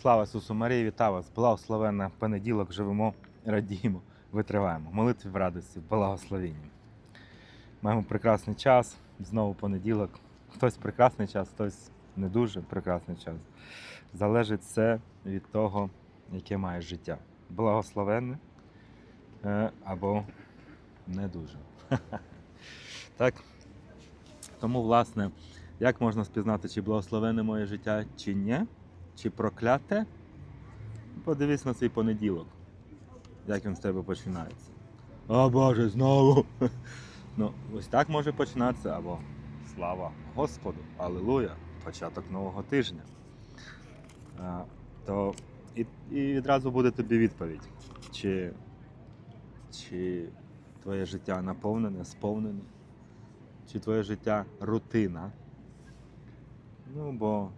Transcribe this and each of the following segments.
Слава Ісусу Марії, вітаю вас! Благословенна понеділок, живемо, радіємо, витриваємо. Молитві в радості, в благословенні. Маємо прекрасний час, знову понеділок. Хтось прекрасний час, хтось не дуже прекрасний час. Залежить все від того, яке має життя. Благословенне е, або не дуже. Так? Тому, власне, як можна спізнати, чи благословенне моє життя, чи ні, чи прокляте? Подивись на свій понеділок, як він з тебе починається. О Боже, знову. Ну, ось так може починатися, або слава Господу, Алілуя, початок нового тижня. А, то і, і відразу буде тобі відповідь, чи, чи твоє життя наповнене, сповнене, чи твоє життя рутина. Ну, бо,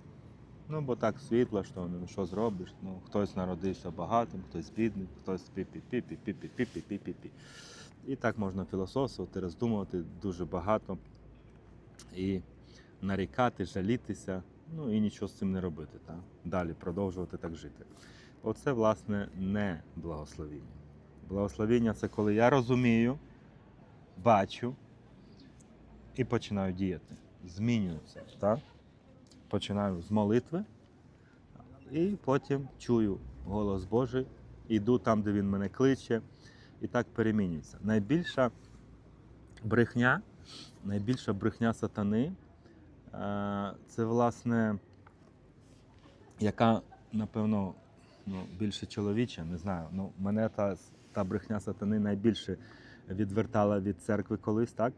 ну, бо так світло, що, ну, що зробиш. Ну, хтось народився багатим, хтось бідним, хтось пі-пі-пі-пі-пі-пі-пі-пі-пі. І так можна філософствувати, роздумувати дуже багато і нарікати, жалітися, ну і нічого з цим не робити. Та? Далі продовжувати так жити. Оце, власне, не благословіння. Благословіння це коли я розумію, бачу і починаю діяти. Змінюю це. Так? Починаю з молитви і потім чую голос Божий, іду там, де він мене кличе, і так перемінюється. Найбільша брехня, найбільша брехня сатани е, це, власне, яка, напевно, ну, більше чоловіча, не знаю. Ну, мене та, та брехня сатани найбільше відвертала від церкви колись, так?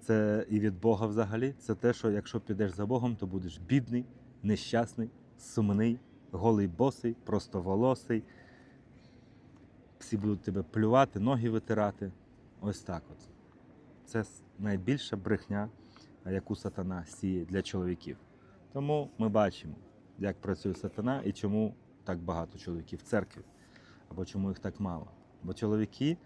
Це і від Бога взагалі. Це те, що якщо підеш за Богом, то будеш бідний, нещасний, сумний, голий босий, простоволосий. Всі будуть тебе плювати, ноги витирати. Ось так от. Це найбільша брехня, яку сатана сіє для чоловіків. Тому ми бачимо, як працює сатана і чому так багато чоловіків в церкві, або чому їх так мало. Бо чоловіки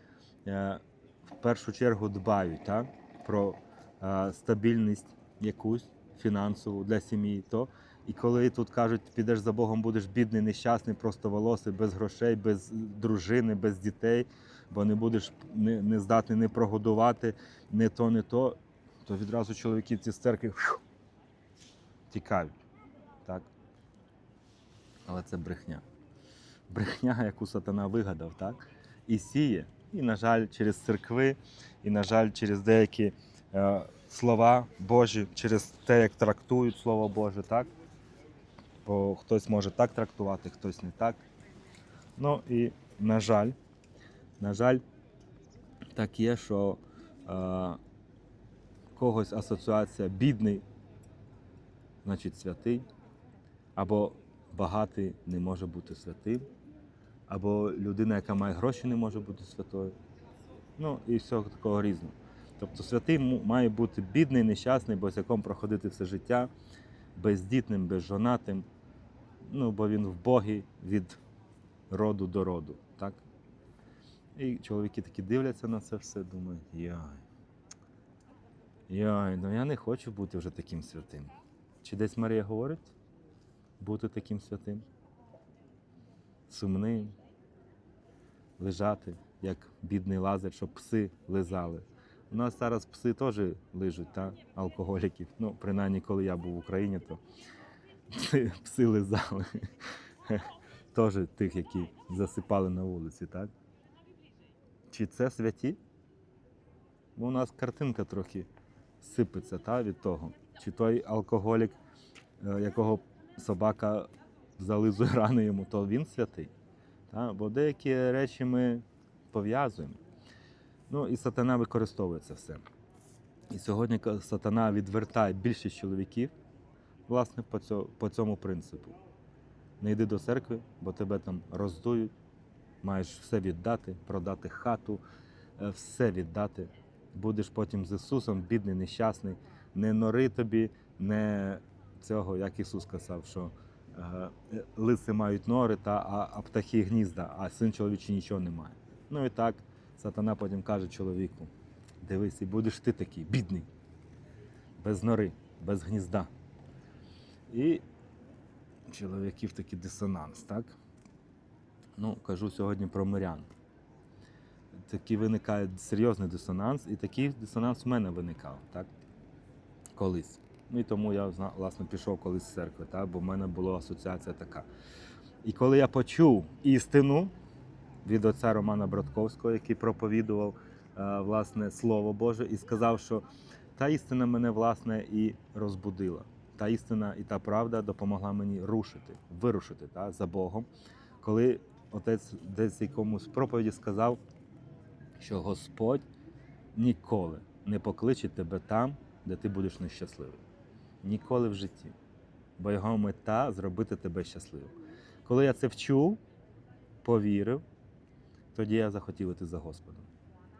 е, в першу чергу дбають так, про е, стабільність якусь фінансову для сім'ї. То, і коли тут кажуть, підеш за Богом, будеш бідний, нещасний, просто волосий, без грошей, без дружини, без дітей, бо не будеш не, не здатний не прогодувати, не то, не то, то відразу чоловіки ці церкви тікають. Так? Але це брехня. Брехня, яку сатана вигадав, так? І сіє. І, на жаль, через церкви, і, на жаль, через деякі е, слова Божі, через те, як трактують Слово Боже, так? Бо хтось може так трактувати, хтось не так. Ну і, на жаль, на жаль, так є, що е, когось асоціація бідний, значить святий, або багатий не може бути святим, або людина, яка має гроші, не може бути святою. Ну і всього такого різного. Тобто святий має бути бідний, нещасний, босяком проходити все життя, бездітним, безжонатим, ну, бо він в Богі від роду до роду. Так? І чоловіки такі дивляться на це все, думають, яй. Яй, ну я не хочу бути вже таким святим. Чи десь Марія говорить бути таким святим? Сумним, лежати, як бідний лазар, щоб пси лизали. У нас зараз пси теж лижуть, та? алкоголіків. Ну, принаймні, коли я був в Україні, то пси, пси лизали. Теж тих, які засипали на вулиці, так? Чи це святі? Бо у нас картинка трохи сипеться та, від того. Чи той алкоголік, е, якого собака зализує рани йому, то він святий. Та? Бо деякі речі ми пов'язуємо. Ну і сатана використовує це все. І сьогодні сатана відвертає більшість чоловіків, власне, по цьому, принципу. Не йди до церкви, бо тебе там роздують, маєш все віддати, продати хату, е, все віддати. Будеш потім з Ісусом, бідний, нещасний, не нори тобі, не цього, як Ісус казав, що лиси мають нори, та, а, а птахи гнізда, а син чоловічий нічого не має. Ну і так, сатана потім каже чоловіку: дивись, і будеш ти такий, бідний, без нори, без гнізда. І чоловіків такий дисонанс, так? Ну, кажу сьогодні про мирян. Такий виникає серйозний дисонанс, і такий дисонанс в мене виникав, так? Колись. Ну і тому я власне пішов колись з церкви, так? бо в мене була асоціація така. І коли я почув істину від отця Романа Братковського, який проповідував е, власне Слово Боже, і сказав, що та істина мене власне і розбудила. Та істина і та правда допомогла мені рушити, вирушити та, за Богом. Коли отець десь якомусь проповіді сказав, що Господь ніколи не покличе тебе там, де ти будеш нещасливий. Ніколи в житті. Бо його мета зробити тебе щасливим. Коли я це вчув, повірив, тоді я захотів іти за Господом.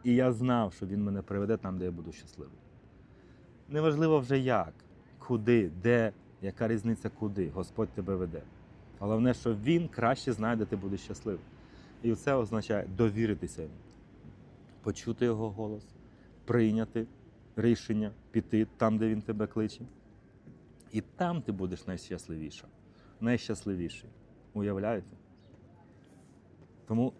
І я знав, що Він мене приведе там, де я буду щасливий. Неважливо вже як, куди, де, яка різниця куди, Господь тебе веде. Головне, що Він краще знає, де ти будеш щасливий. І це означає довіритися йому, почути його голос, прийняти рішення, піти там, де він тебе кличе. І там ти будеш найщасливіша, найщасливіший. Уявляєте? Тому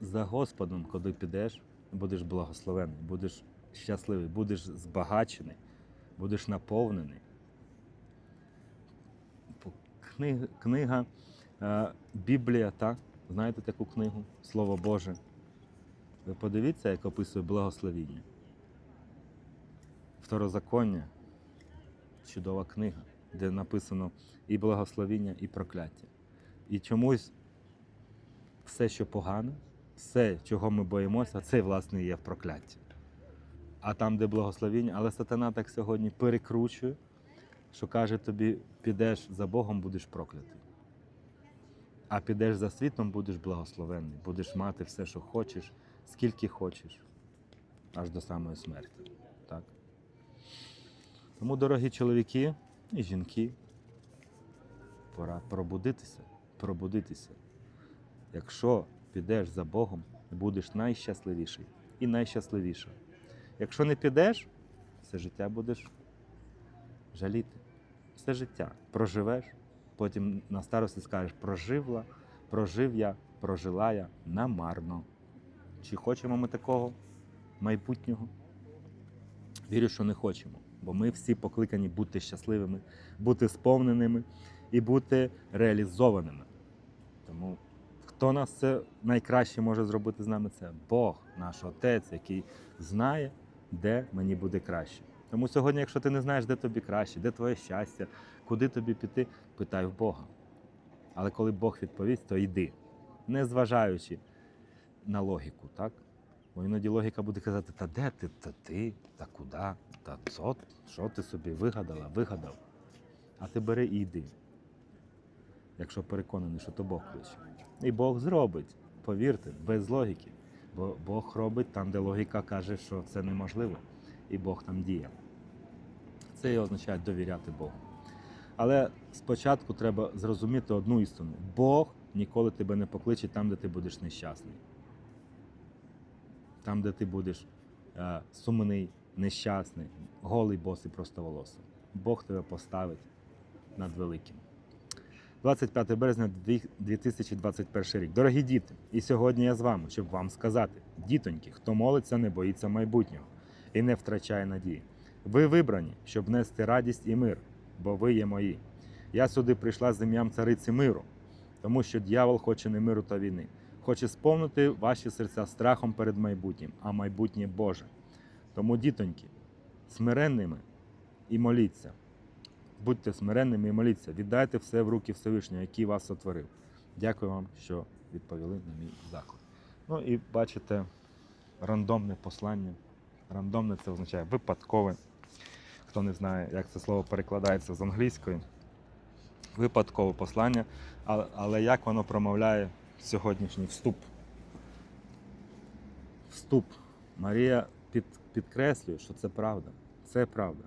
за Господом, коли підеш, будеш благословений, будеш щасливий, будеш збагачений, будеш наповнений. Книга, книга е, Біблія, так? Знаєте таку книгу? Слово Боже. Ви подивіться, як описує благословіння. Второзаконня чудова книга, де написано і благословіння, і прокляття. І чомусь все, що погане, все, чого ми боїмося, це власне є в прокляття. А там, де благословіння, але сатана так сьогодні перекручує, що каже тобі, підеш за Богом, будеш проклятий. А підеш за світом, будеш благословенний, будеш мати все, що хочеш, скільки хочеш, аж до самої смерті. Так? Тому, дорогі чоловіки і жінки, пора пробудитися, пробудитися. Якщо підеш за Богом, будеш найщасливіший і найщасливіша. Якщо не підеш, все життя будеш жаліти. Все життя проживеш, потім на старості скажеш, проживла, прожив я, прожила я намарно. Чи хочемо ми такого майбутнього? Вірю, що не хочемо, бо ми всі покликані бути щасливими, бути сповненими і бути реалізованими. Тому хто нас це найкраще може зробити з нами, це Бог, наш Отець, який знає, де мені буде краще. Тому сьогодні, якщо ти не знаєш, де тобі краще, де твоє щастя, куди тобі піти, питай в Бога. Але коли Бог відповість, то йди, не зважаючи на логіку, так? Бо іноді логіка буде казати, та де ти, та ти, та куди, та що, що ти собі вигадала, вигадав. А ти бери і йди. Якщо переконаний, що то Бог кличе. І Бог зробить, повірте, без логіки. Бо Бог робить там, де логіка каже, що це неможливо, і Бог там діє. Це і означає довіряти Богу. Але спочатку треба зрозуміти одну істину: Бог ніколи тебе не покличе там, де ти будеш нещасний. Там, де ти будеш е, сумний, нещасний, голий, босий, простоволосий. Бог тебе поставить над великим. 25 березня 2021 рік. Дорогі діти, і сьогодні я з вами, щоб вам сказати: дітоньки, хто молиться, не боїться майбутнього і не втрачає надії. Ви вибрані, щоб нести радість і мир, бо ви є мої. Я сюди прийшла з ім'ям цариці миру, тому що дьявол хоче не миру та війни, хоче сповнити ваші серця страхом перед майбутнім, а майбутнє Боже. Тому, дітоньки, смиренними і моліться. Будьте смиренними і моліться, віддайте все в руки Всевишнього, який вас сотворив. Дякую вам, що відповіли на мій заклик. Ну і бачите, рандомне послання. Рандомне це означає випадкове. Хто не знає, як це слово перекладається з англійської. Випадкове послання, але, як воно промовляє сьогоднішній вступ? Вступ. Марія під, підкреслює, що це правда. Це правда.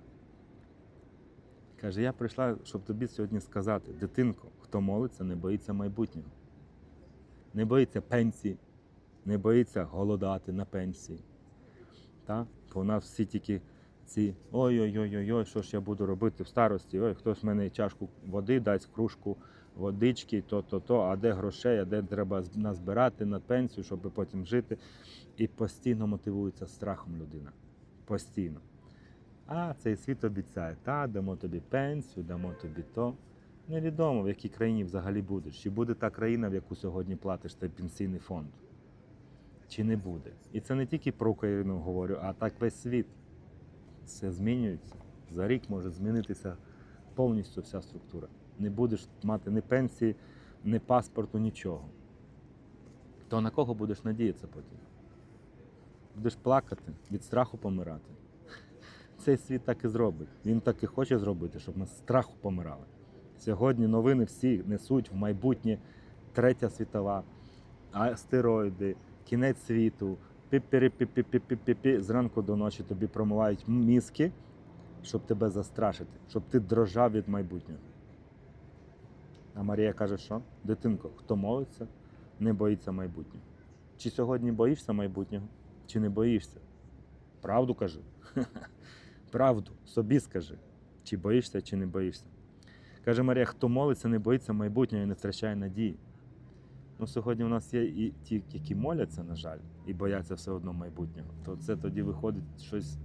Каже, я прийшла, щоб тобі сьогодні сказати, дитинко, хто молиться, не боїться майбутнього. Не боїться пенсії, не боїться голодати на пенсії. Та? Бо у нас всі тільки ці ой-ой-ой, ой що ж я буду робити в старості, ой, хтось мене чашку води дасть, кружку водички, то, то, а де грошей, а де треба назбирати на пенсію, щоб потім жити. І постійно мотивується страхом людина. Постійно. А цей світ обіцяє, та дамо тобі пенсію, дамо тобі то. Невідомо, в якій країні взагалі будеш. Чи буде та країна, в яку сьогодні платиш той пенсійний фонд, чи не буде. І це не тільки про Україну говорю, а так весь світ. Все змінюється. За рік може змінитися повністю вся структура. Не будеш мати ні пенсії, ні паспорту, нічого. То на кого будеш надіятися потім? Будеш плакати, від страху помирати. Цей світ так і зробить. Він так і хоче зробити, щоб ми з страху помирали. Сьогодні новини всі несуть в майбутнє третя світова, астероїди, кінець світу, пі-пі-пі-пі-пі-пі-пі. Зранку до ночі тобі промивають мізки, щоб тебе застрашити, щоб ти дрожав від майбутнього. А Марія каже, що? Дитинко, хто молиться, не боїться майбутнього. Чи сьогодні боїшся майбутнього, чи не боїшся? Правду кажи. Правду собі скажи, чи боїшся, чи не боїшся. Каже Марія, хто молиться, не боїться майбутнього і не втрачає надії. Ну, сьогодні у нас є і ті, які моляться, на жаль, і бояться все одно майбутнього. То це тоді виходить щось.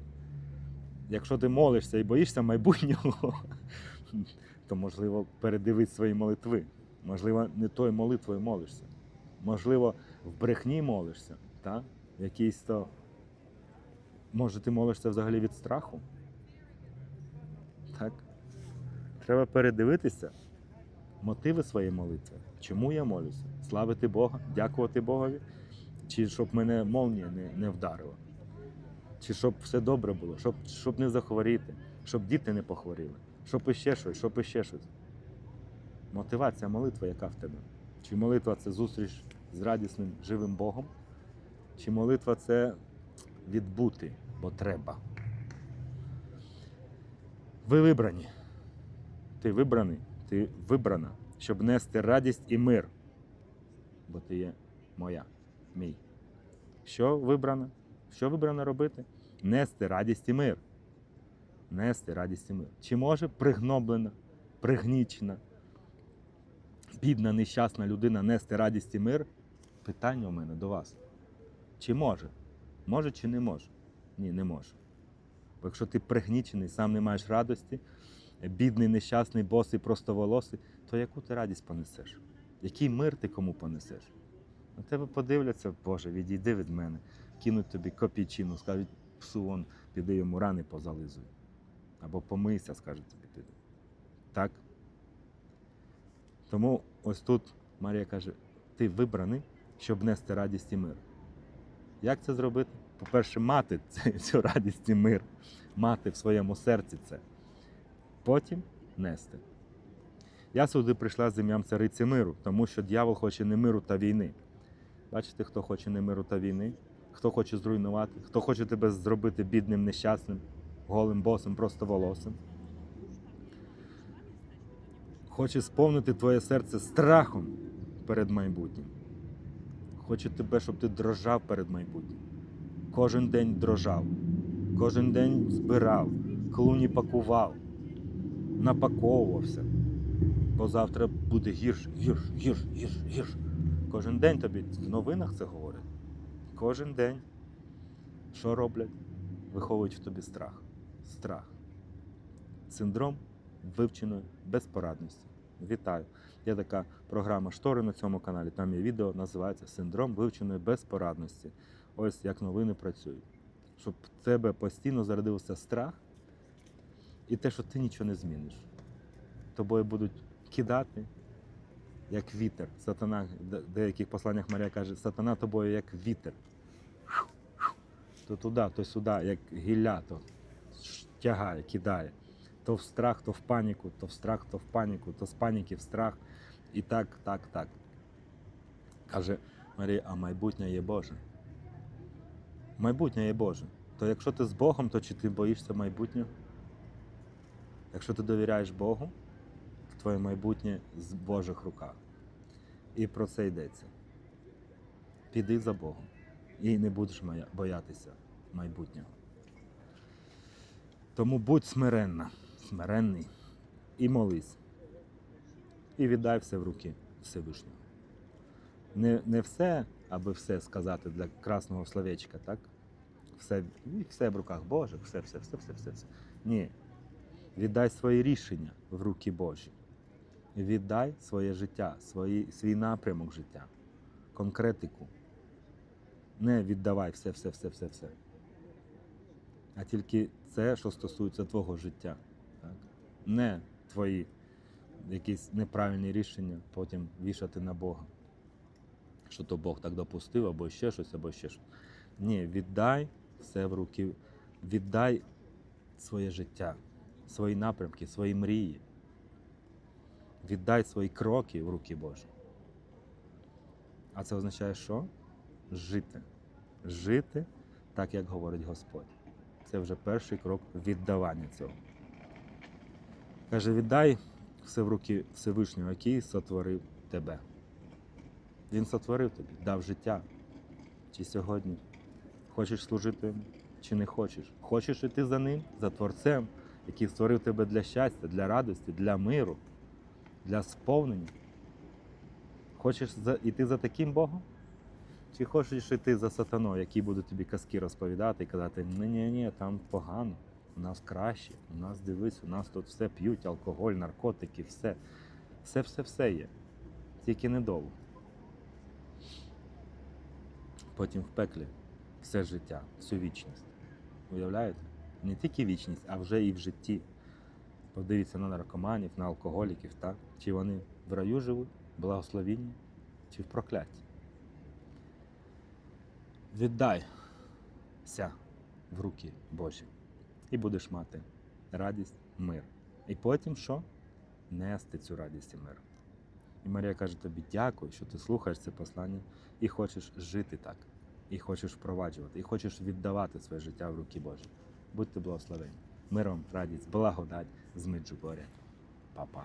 Якщо ти молишся і боїшся майбутнього, то можливо передивись свої молитви. Можливо, не тою молитвою молишся. Можливо, в брехні молишся, та? якийсь то. Може, ти молишся взагалі від страху? Так? Треба передивитися мотиви своєї молитви. Чому я молюся? Славити Бога, дякувати Богові, чи щоб мене молнія не, не вдарила, чи щоб все добре було, щоб, щоб не захворіти, щоб діти не похворіли, щоб іще щось, щоб іще щось. Мотивація молитви, яка в тебе? Чи молитва це зустріч з радісним живим Богом, чи молитва це відбути, бо треба. Ви вибрані. Ти вибраний, ти вибрана, щоб нести радість і мир. Бо ти є моя, мій. Що вибрана? Що вибрано робити? Нести радість і мир. Нести радість і мир. Чи може пригноблена, пригнічена, бідна, нещасна людина нести радість і мир? Питання у мене до вас. Чи може? Може чи не може? Ні, не може. Бо якщо ти пригнічений, сам не маєш радості, бідний, нещасний, босий, просто волосий, то яку ти радість понесеш? Який мир ти кому понесеш? На тебе подивляться, Боже, відійди від мене, кинуть тобі копійчину, скажуть, псу вон, піди йому рани позализуй. Або помийся, скажуть тобі піди. Так? Тому ось тут Марія каже: ти вибраний, щоб нести радість і мир. Як це зробити? По-перше, мати цю- радість і мир, мати в своєму серці це потім нести. Я сюди прийшла з ім'ям цариці миру, тому що дьявол хоче не миру та війни. Бачите, хто хоче не миру та війни, хто хоче зруйнувати, хто хоче тебе зробити бідним, нещасним, голим босом, просто волосим. Хоче сповнити твоє серце страхом перед майбутнім. Хоче тебе, щоб ти дрожав перед майбутнім. Кожен день дрожав, кожен день збирав, клуні пакував, напаковувався. Бо завтра буде гірш, гірш, гірш, гірш, гірш. Кожен день тобі в новинах це говорять. Кожен день. Що роблять? Виховують в тобі страх. Страх. Синдром вивченої безпорадності. Вітаю! Є така програма Штори на цьому каналі. Там є відео, називається Синдром вивченої безпорадності. Ось як новини працюють. Щоб в тебе постійно зародився страх і те, що ти нічого не зміниш. Тобою будуть кидати, як вітер. Сатана, в деяких посланнях Марія каже, сатана тобою як вітер. То туди, то сюди, як гілля, то тягає, кидає. То в страх, то в паніку, то в страх, то в паніку, то з паніки в страх. І так, так, так. Каже Марія, а майбутнє є Боже. Майбутнє є Боже. То якщо ти з Богом, то чи ти боїшся майбутнього? Якщо ти довіряєш Богу, то твоє майбутнє з Божих руках. І про це йдеться. Піди за Богом і не будеш боятися майбутнього. Тому будь смиренна, смиренний і молись. і віддай все в руки Всевишнього. Не, не все, аби все сказати для красного словечка, так? Все, все в руках Божих, все, все, все, все, все, все. Ні. Віддай свої рішення в руки Божі. Віддай своє життя, свої, свій напрямок життя, конкретику. Не віддавай все, все, все, все, все. А тільки це, що стосується твого життя. Так? Не твої якісь неправильні рішення потім вішати на Бога. Що то Бог так допустив, або ще щось, або ще щось. Ні, віддай все в руки, віддай своє життя, свої напрямки, свої мрії. Віддай свої кроки в руки Божі. А це означає що? Жити. Жити так, як говорить Господь. Це вже перший крок віддавання цього. Каже, віддай все в руки Всевишнього, який сотворив тебе. Він сотворив тобі, дав життя. Чи сьогодні хочеш служити чи не хочеш? Хочеш іти за ним, за Творцем, який створив тебе для щастя, для радості, для миру, для сповнення. Хочеш іти за таким Богом? Чи хочеш іти за сатаною, який буде тобі казки розповідати і казати, ні, ні, ні, там погано, у нас краще, у нас дивись, у нас тут все п'ють, алкоголь, наркотики, все. Все, все, все є. Тільки недовго. Потім в пеклі все життя, всю вічність. Уявляєте? Не тільки вічність, а вже і в житті. Подивіться на наркоманів, на алкоголіків, так? Чи вони в раю живуть, благословінні, чи в прокляті. Віддайся в руки Божі. І будеш мати радість, мир. І потім що? Нести цю радість і мир. І Марія каже тобі дякую, що ти слухаєш це послання і хочеш жити так, і хочеш впроваджувати, і хочеш віддавати своє життя в руки Божі. Будьте благословені. Миром, радість, благодать з Меджугоря. Па-па.